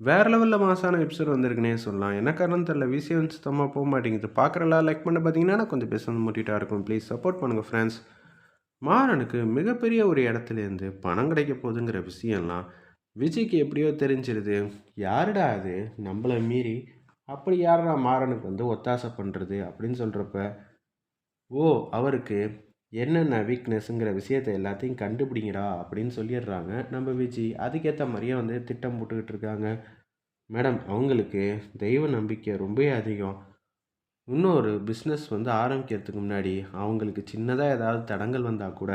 வேறு லெவலில் மாசான எபிசோட் வந்திருக்குனே சொல்லலாம். என்ன காரணம் தெரில வந்து சுத்தமாக போக மாட்டேங்குது. பார்க்குறலாம் லைக் பண்ண பார்த்தீங்கன்னா கொஞ்சம் பேச மூட்டிகிட்டா இருக்கும். ப்ளீஸ் சப்போர்ட் பண்ணுங்கள் ஃப்ரெண்ட்ஸ் மாறனுக்கு மிகப்பெரிய ஒரு இடத்துலேருந்து பணம் கிடைக்க போகுதுங்கிற விஷயம்லாம் விஜய்க்கு எப்படியோ தெரிஞ்சிருது. யாருடா அது? நம்மளை மீறி அப்படி யாரா மாறனுக்கு வந்து ஒத்தாசை பண்ணுறது அப்படின்னு சொல்கிறப்ப ஓ அவருக்கு என்னென்ன வீக்னஸ்ங்கிற விஷயத்தை எல்லாத்தையும் கண்டுபிடிங்கடா அப்படின்னு சொல்லிடுறாங்க. நம்ம விஜி அதுக்கேற்ற மாதிரியே வந்து திட்டம் போட்டுக்கிட்டு இருக்காங்க. மேடம் அவங்களுக்கு தெய்வ நம்பிக்கை ரொம்பவே அதிகம். இன்னொரு பிஸ்னஸ் வந்து ஆரம்பிக்கிறதுக்கு முன்னாடி அவங்களுக்கு சின்னதாக ஏதாவது தடங்கள் வந்தால் கூட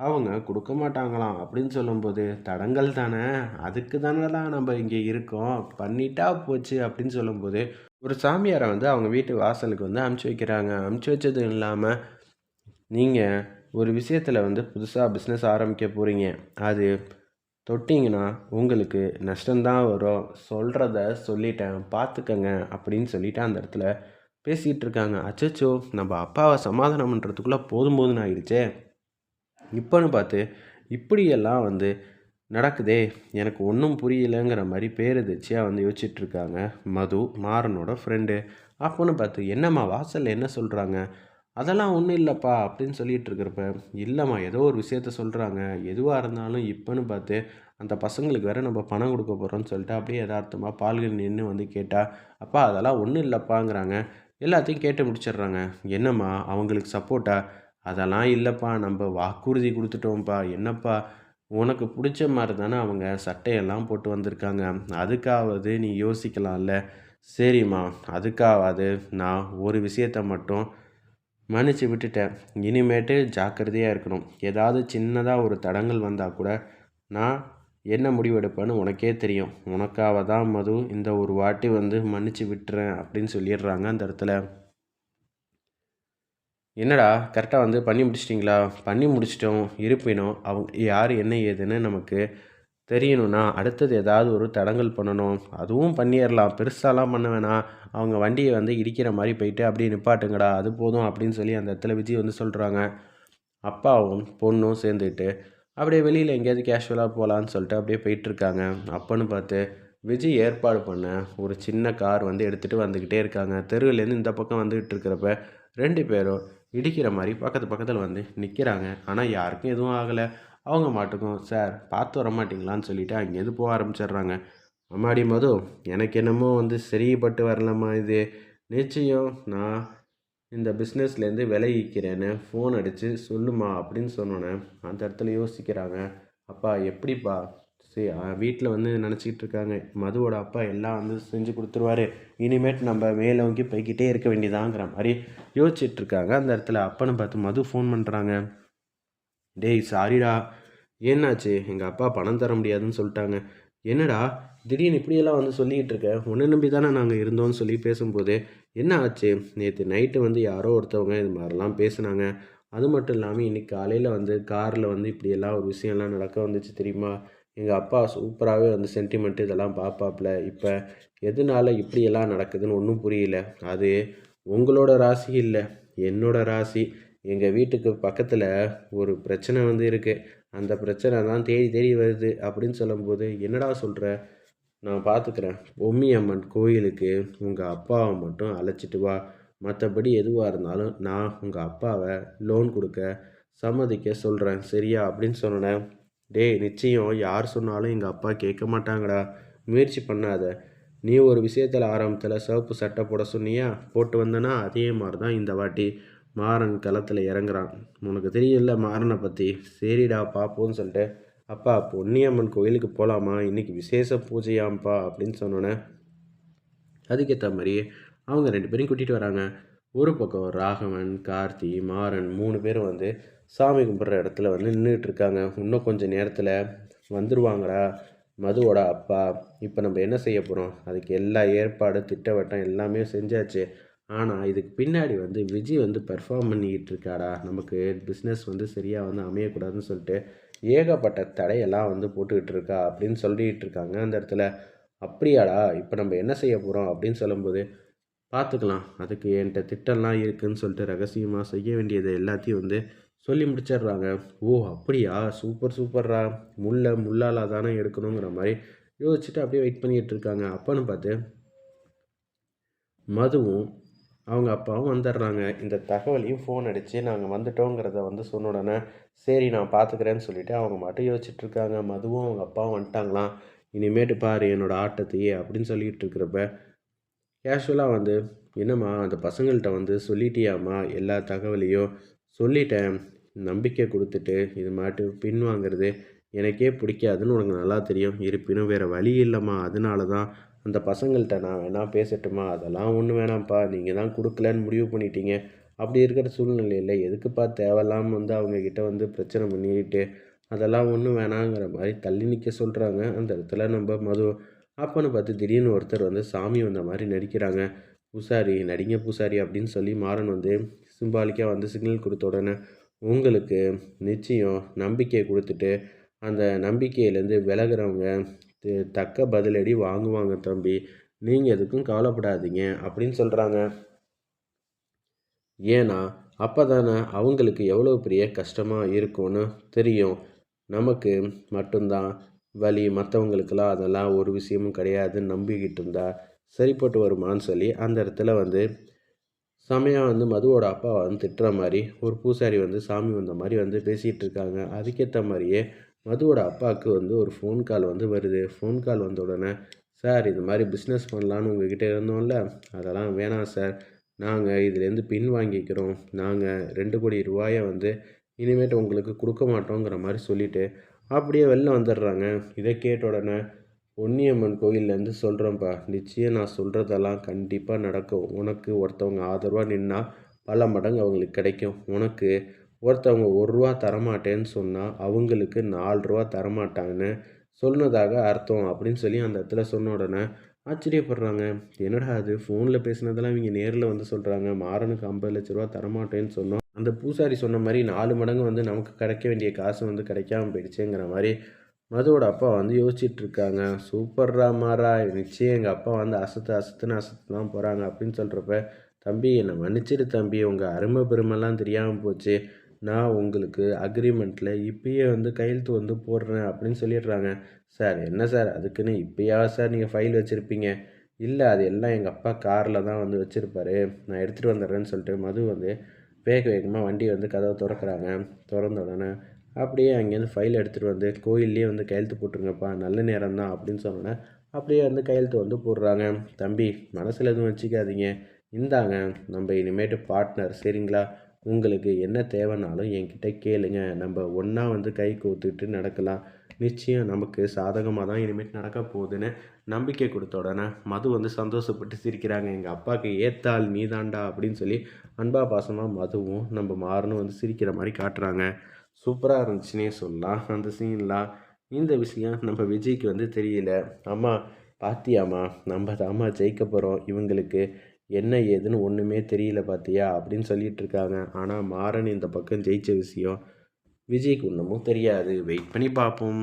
அவங்க கொடுக்க மாட்டாங்களாம். அப்படின்னு சொல்லும்போது தடங்கள் தானே அதுக்கு தானே தான் நம்ம இங்கே இருக்கோம். பண்ணிட்டா போச்சு. அப்படின்னு சொல்லும்போது ஒரு சாமியாரை வந்து அவங்க வீட்டு வாசலுக்கு வந்து அமுச்சு வைக்கிறாங்க. அமுச்சு வச்சதும் இல்லாமல் நீங்கள் ஒரு விஷயத்தில் வந்து புதுசாக பிஸ்னஸ் ஆரம்பிக்க போகிறீங்க அது தொட்டிங்கன்னா உங்களுக்கு நஷ்டம்தான் வரும். சொல்கிறத சொல்லிட்டேன் பார்த்துக்கங்க அப்படின்னு சொல்லிவிட்டு அந்த இடத்துல பேசிகிட்டு இருக்காங்க. அச்சச்சோ நம்ம அப்பாவை சமாதானம் பண்ணுறதுக்குள்ளே போதும் போதும்னு ஆயிடுச்சே. இப்போன்னு பார்த்து இப்படியெல்லாம் வந்து நடக்குதே. எனக்கு ஒன்றும் புரியலைங்கிற மாதிரி பேரதிர்ச்சியாக வந்து யோசிச்சுட்ருக்காங்க மது மாறனோட ஃப்ரெண்டு அப்போன்னு பார்த்து என்னம்மா வாசலில் என்ன சொல்கிறாங்க அதெல்லாம் ஒன்றும் இல்லைப்பா அப்படின்னு சொல்லிட்டு இருக்கிறப்ப இல்லைம்மா ஏதோ ஒரு விஷயத்த சொல்கிறாங்க எதுவாக இருந்தாலும் இப்போன்னு பார்த்து அந்த பசங்களுக்கு வேறு நம்ம பணம் கொடுக்க போகிறோம்னு சொல்லிட்டு அப்படியே யதார்த்தமாக பால்கள் நின்று வந்து கேட்டால் அப்பா அதெல்லாம் ஒன்றும் இல்லைப்பாங்கிறாங்க. எல்லாத்தையும் கேட்டு முடிச்சிடுறாங்க. என்னம்மா அவங்களுக்கு சப்போர்ட்டா அதெல்லாம் இல்லைப்பா நம்ம வாக்குறுதி கொடுத்துட்டோம்ப்பா. என்னப்பா உனக்கு பிடிச்ச மாதிரி தானே அவங்க சட்டையெல்லாம் போட்டு வந்திருக்காங்க. அதுக்காவது நீ யோசிக்கலாம்ல. சரிம்மா அதுக்காவது நான் ஒரு விஷயத்த மட்டும் மன்னிச்சு விட்டுட்டேன். இனிமேட்டு ஜாக்கிரதையாக இருக்கணும். ஏதாவது சின்னதாக ஒரு தடங்கள் வந்தால் கூட நான் என்ன முடிவெடுப்பேன்னு உனக்கே தெரியும். உனக்காக தான் மது இந்த ஒரு வாட்டி வந்து மன்னிச்சு விட்டுறேன் அப்படின்னு சொல்லிடுறாங்க அந்த இடத்துல. என்னடா கரெக்டாக வந்து பண்ணி முடிச்சிட்டிங்களா? பண்ணி முடிச்சிட்டோம். இருப்பினும் அவங்க யார் என்ன ஏதுன்னு நமக்கு தெரியணும்னா அடுத்தது ஏதாவது ஒரு தடங்கல் பண்ணணும். அதுவும் பண்ணிடலாம். பெருசாலாம் பண்ண வேணாம். அவங்க வண்டியை வந்து இடிக்கிற மாதிரி போயிட்டு அப்படியே நிப்பாட்டுங்கடா அது போதும் அப்படின்னு சொல்லி அந்த இடத்துல விஜய் வந்து சொல்கிறாங்க அப்பாவும் பொண்ணும் சேர்ந்துக்கிட்டு அப்படியே வெளியில் எங்கேயாவது கேஷுவலாக போகலான்னு சொல்லிட்டு அப்படியே போயிட்டுருக்காங்க. அப்போன்னு பார்த்து விஜய் ஏற்பாடு பண்ண ஒரு சின்ன கார் வந்து எடுத்துகிட்டு வந்துக்கிட்டே இருக்காங்க. தெருவுலேருந்து இந்த பக்கம் வந்துக்கிட்டு இருக்கிறப்ப ரெண்டு பேரும் இடிக்கிற மாதிரி பக்கத்து பக்கத்தில் வந்து நிற்கிறாங்க ஆனால் யாருக்கும் எதுவும் ஆகலை. அவங்க மாட்டுக்கும் சார் பார்த்து வர மாட்டிங்களான்னு சொல்லிவிட்டு அங்கேருந்து போக ஆரம்பிச்சிடுறாங்க. அம்மாடி மது எனக்கு என்னமோ வந்து சரிப்பட்டு வரலாமா இது. நிச்சயம் நான் இந்த பிஸ்னஸ்லேருந்து விலகிக்கிறேன்னு ஃபோன் அடித்து சொல்லுமா? அப்படின்னு சொன்னோன்னே அந்த இடத்துல யோசிக்கிறாங்க. அப்பா எப்படிப்பா? சரி வீட்டில் வந்து நினச்சிக்கிட்டு இருக்காங்க. மதுவோட அப்பா எல்லாம் வந்து செஞ்சு கொடுத்துருவாரு. இனிமேட் நம்ம மேலே வாங்கி போய்கிட்டே இருக்க வேண்டியதாங்கிற மாதிரி யோசிச்சுட்ருக்காங்க அந்த இடத்துல அப்பன்னு பார்த்து மது ஃபோன் பண்ணுறாங்க டேய் சாரிடா என்னாச்சு எங்கள் அப்பா பணம் தர முடியாதுன்னு சொல்லிட்டாங்க. என்னடா? திடீர்னு இப்படியெல்லாம் வந்து சொல்லிக்கிட்டு இருக்க? உன்னை நம்பி தானே நாங்கள் இருந்தோம்னு சொல்லி பேசும்போது என்ன ஆச்சு? நேற்று நைட்டு வந்து யாரோ ஒருத்தவங்க இது மாதிரிலாம் பேசுனாங்க. அது மட்டும் இல்லாமல் இன்றைக்கி காலையில் வந்து காரில் வந்து இப்படியெல்லாம் ஒரு விஷயம்லாம் நடக்க வந்துச்சு தெரியுமா? எங்கள் அப்பா சூப்பராகவே வந்து சென்டிமெண்ட் இதெல்லாம் பார்ப்பாப்புல இப்போ எதனால இப்படியெல்லாம் நடக்குதுன்னு ஒன்றும் புரியல. அது உங்களோட ராசி இல்லை. என்னோட ராசி. எங்கள் வீட்டுக்கு பக்கத்தில் ஒரு பிரச்சனை வந்து இருக்குது அந்த பிரச்சனை தான் தேடி தேடி வருது அப்படின்னு சொல்லும்போது என்னடா சொல்கிற நான் பார்த்துக்கிறேன் பொம்மி அம்மன் கோயிலுக்கு உங்கள் அப்பாவை மட்டும் அழைச்சிட்டு வா. மற்றபடி எதுவாக இருந்தாலும் நான் உங்கள் அப்பாவை லோன் கொடுக்க சம்மதிக்க சொல்கிறேன் சரியா? அப்படின்னு சொன்னேன் டேய் நிச்சயம் யார் சொன்னாலும் எங்கள் அப்பா கேட்க மாட்டாங்கடா. முயற்சி பண்ணாத. நீ ஒரு விஷயத்தில் ஆரம்பத்தில் சிவப்பு சட்டை போட சொன்னியா? போட்டு வந்தனா அதே மாதிரி தான் இந்த வாட்டி. மாறன் களத்தில் இறங்குறான். உனக்கு தெரியல மாறனை பற்றி சரிடா பார்ப்போன்னு சொல்லிட்டு அப்பா பொன்னியம்மன் கோயிலுக்கு போகலாமா இன்றைக்கி விசேஷ பூஜையாம்ப்பா அப்படின்னு சொன்னோன்னே அதுக்கேற்ற மாதிரி அவங்க ரெண்டு பேரையும் கூட்டிகிட்டு வராங்க. ஒரு பக்கம் ராகவன் கார்த்தி மாறன் மூணு பேரும் வந்து சாமி கும்பிட்ற இடத்துல வந்து நின்றுட்டு இருக்காங்க. இன்னும் கொஞ்சம் நேரத்தில் வந்துடுவாங்கடா மதுவோட அப்பா. இப்போ நம்ம என்ன செய்ய போகிறோம் அதுக்கு எல்லா ஏற்பாடு திட்டவட்டம் எல்லாமே செஞ்சாச்சு. ஆனால் இதுக்கு பின்னாடி வந்து விஜய் வந்து பெர்ஃபார்ம் பண்ணிக்கிட்டு இருக்காடா நமக்கு பிஸ்னஸ் வந்து சரியாக வந்து அமையக்கூடாதுன்னு சொல்லிட்டு ஏகப்பட்ட தடையெல்லாம் வந்து போட்டுக்கிட்டு இருக்கா அப்படின்னு சொல்லிகிட்டு இருக்காங்க அந்த இடத்துல அப்படியாடா இப்போ நம்ம என்ன செய்ய போகிறோம் அப்படின்னு சொல்லும்போது பார்த்துக்கலாம் அதுக்கு என்கிட்ட திட்டம்லாம் இருக்குதுன்னு சொல்லிட்டு ரகசியமாக செய்ய வேண்டியது எல்லாத்தையும் வந்து சொல்லி முடிச்சிடுறாங்க. ஓ அப்படியா? சூப்பர் சூப்பர்ரா. முல்லை முள்ளால் தானே எடுக்கணுங்கிற மாதிரி யோசிச்சுட்டு அப்படியே வெயிட் பண்ணிகிட்டு இருக்காங்க அப்போன்னு பார்த்து மதுவும் அவங்க அப்பாவும் வந்துடுறாங்க. இந்த தகவலையும் ஃபோன் அடித்து நாங்கள் வந்துட்டோங்கிறத வந்து சொன்ன உடனே சரி நான் பார்த்துக்கிறேன்னு சொல்லிவிட்டு அவங்க மட்டும் யோசிச்சுட்ருக்காங்க மதுவும் அவங்க அப்பாவும் வந்துட்டாங்களாம். இனிமேட்டு பாரு என்னோடய ஆட்டத்தையே அப்படின்னு சொல்லிகிட்டு இருக்கிறப்ப கேஷுவலாக வந்து என்னம்மா அந்த பசங்கள்கிட்ட வந்து சொல்லிட்டியாம்மா? எல்லா தகவலையும் சொல்லிட்டேன். நம்பிக்கை கொடுத்துட்டு இது மாட்டு பின் வாங்குறது எனக்கே பிடிக்காதுன்னு உனக்கு நல்லா தெரியும். இருப்பினும் வேறு வழி இல்லைம்மா. அதனால தான் அந்த பசங்கள்கிட்ட நான் வேணால் பேசட்டுமா? அதெல்லாம் ஒன்றும் வேணாம்ப்பா. நீங்கள் தான் கொடுக்கலன்னு முடிவு பண்ணிட்டீங்க. அப்படி இருக்கிற சூழ்நிலையில் எதுக்குப்பா தேவையில்லாமல் வந்து அவங்கக்கிட்ட வந்து பிரச்சனை பண்ணிக்கிட்டு அதெல்லாம் ஒன்றும் வேணாங்கிற மாதிரி தள்ளி நிற்க சொல்கிறாங்க அந்த இடத்துல நம்ம மது அப்பன்னு பார்த்து திடீர்னு ஒருத்தர் வந்து சாமி வந்த மாதிரி நடிக்கிறாங்க. பூசாரி நடிங்க பூசாரி அப்படின்னு சொல்லி மாறன் வந்து சிம்பாலிக்காக வந்து சிக்னல் கொடுத்த உடனே உங்களுக்கு நிச்சயம் நம்பிக்கை கொடுத்துட்டு அந்த நம்பிக்கையிலேருந்து விலகிறவங்க தக்க பதிலடி வாங்குவாங்க தம்பி. நீங்கள் எதுக்கும் கவலைப்படாதீங்க அப்படின்னு சொல்கிறாங்க ஏன்னா அப்போ தானே அவங்களுக்கு எவ்வளோ பெரிய கஷ்டமாக இருக்கும்னு தெரியும். நமக்கு மட்டும்தான் வலி மற்றவங்களுக்கெல்லாம் அதெல்லாம் ஒரு விஷயமும் கிடையாதுன்னு நம்பிக்கிட்டு இருந்தா சரிப்பட்டு வருமானு சொல்லி அந்த இடத்துல வந்து செமையாக வந்து மதுவோட அப்பாவை வந்து திட்டுற மாதிரி ஒரு பூசாரி வந்து சாமி வந்த மாதிரி வந்து பேசிகிட்டு இருக்காங்க. அதுக்கேற்ற மாதிரியே மதுவோட அப்பாவுக்கு வந்து ஒரு ஃபோன் கால் வந்து வருது. ஃபோன் கால் வந்த உடனே சார் இது மாதிரி பிஸ்னஸ் பண்ணலான்னு உங்ககிட்ட இருந்தோம்ல. அதெல்லாம் வேணாம் சார். நாங்கள் இதுலேருந்து பின் வாங்கிக்கிறோம். நாங்கள் ரெண்டு கோடி ரூபாயை வந்து இனிமேட்டு உங்களுக்கு கொடுக்க மாட்டோங்கிற மாதிரி சொல்லிவிட்டு அப்படியே வெளில வந்துடுறாங்க. இதை கேட்ட உடனே பொன்னியம்மன் கோயிலேருந்து சொல்கிறேன்ப்பா நிச்சயம் நான் சொல்கிறதெல்லாம் கண்டிப்பாக நடக்கும். உனக்கு ஒருத்தவங்க ஆதரவாக நின்னால் பல மடங்கு அவங்களுக்கு கிடைக்கும். உனக்கு ஒருத்தவங்க ஒரு ரூபா தரமாட்டேன்னு சொன்னால் அவங்களுக்கு நாலு ரூபா தரமாட்டாங்கன்னு சொன்னதாக அர்த்தம் அப்படின்னு சொல்லி அந்த இடத்துல சொன்ன உடனே ஆச்சரியப்படுறாங்க. என்னடா அது ஃபோனில் பேசினதெல்லாம் இவங்க நேரில் வந்து சொல்கிறாங்க மாறனுக்கு ஐம்பது லட்ச ரூபா தரமாட்டேன்னு சொன்னோம். அந்த பூசாரி சொன்ன மாதிரி நாலு மடங்கு வந்து நமக்கு கிடைக்க வேண்டிய காசு வந்து கிடைக்காம போயிடுச்சுங்கிற மாதிரி மதுவோட அப்பா வந்து யோசிச்சுட்டு இருக்காங்க. சூப்பர்ரா மாறா. நிச்சயம் எங்கள் அப்பா வந்து அசத்து அசத்துன்னு அசத்து தான் போகிறாங்க அப்படின்னு சொல்கிறப்ப தம்பி என்னை மன்னிச்சிடு தம்பி. உங்கள் அருமை பெருமைலாம் தெரியாமல் போச்சு. நான் உங்களுக்கு அக்ரிமெண்ட்டில் இப்பயே வந்து கையெழுத்து வந்து போடுறேன் அப்படின்னு சொல்லிடுறாங்க. சார் என்ன சார்? அதுக்குன்னு இப்போயா சார் நீங்கள் ஃபைல் வச்சுருப்பீங்க. இல்லை அது எல்லாம் எங்கள் அப்பா காரில் தான் வந்து வச்சுருப்பாரு. நான் எடுத்துகிட்டு வந்துடுறேன்னு சொல்லிட்டு மது வந்து வேக வேகமாக வண்டி வந்து கதவை திறக்கிறாங்க. திறந்த உடனே அப்படியே அங்கேருந்து ஃபைல் எடுத்துகிட்டு வந்து கோயில்லேயே வந்து கையெழுத்து போட்டுருங்கப்பா நல்ல நேரம் தான் அப்படின்னு சொன்னோன்னே அப்படியே வந்து கையெழுத்து வந்து போடுறாங்க. தம்பி மனசில் எதுவும் வச்சுக்காதீங்க. இந்தாங்க நம்ம இனிமேட்டு பார்ட்னர் சரிங்களா? உங்களுக்கு என்ன தேவைனாலும் என்கிட்ட கேளுங்க. நம்ம ஒன்றா வந்து கை கோத்துக்கிட்டு நடக்கலாம். நிச்சயம் நமக்கு சாதகமாக தான் இனிமேல் நடக்க போகுதுன்னு நம்பிக்கை கொடுத்த உடனே மது வந்து சந்தோஷப்பட்டு சிரிக்கிறாங்க. எங்கள் அப்பாவுக்கு ஏத்தாள் நீதாண்டா அப்படின்னு சொல்லி அன்பா பாசமாக மதுவும் நம்ம மாறணும் வந்து சிரிக்கிற மாதிரி காட்டுறாங்க. சூப்பராக இருந்துச்சுன்னே சொல்லலாம். அந்த சீன்லாம் இந்த விஷயம் நம்ம விஜய்க்கு வந்து தெரியல. அம்மா பாத்தியாமா நம்ம தாம்மா ஜெயிக்க போகிறோம் இவங்களுக்கு என்ன ஏதுன்னு ஒன்றுமே தெரியல பார்த்தியா அப்படின்னு சொல்லிட்டு இருக்காங்க. ஆனால் மாறன் இந்த பக்கம் ஜெயித்த விஷயம் விஜய்க்கு ஒன்றுமும் தெரியாது. வெயிட் பண்ணி பார்ப்போம்.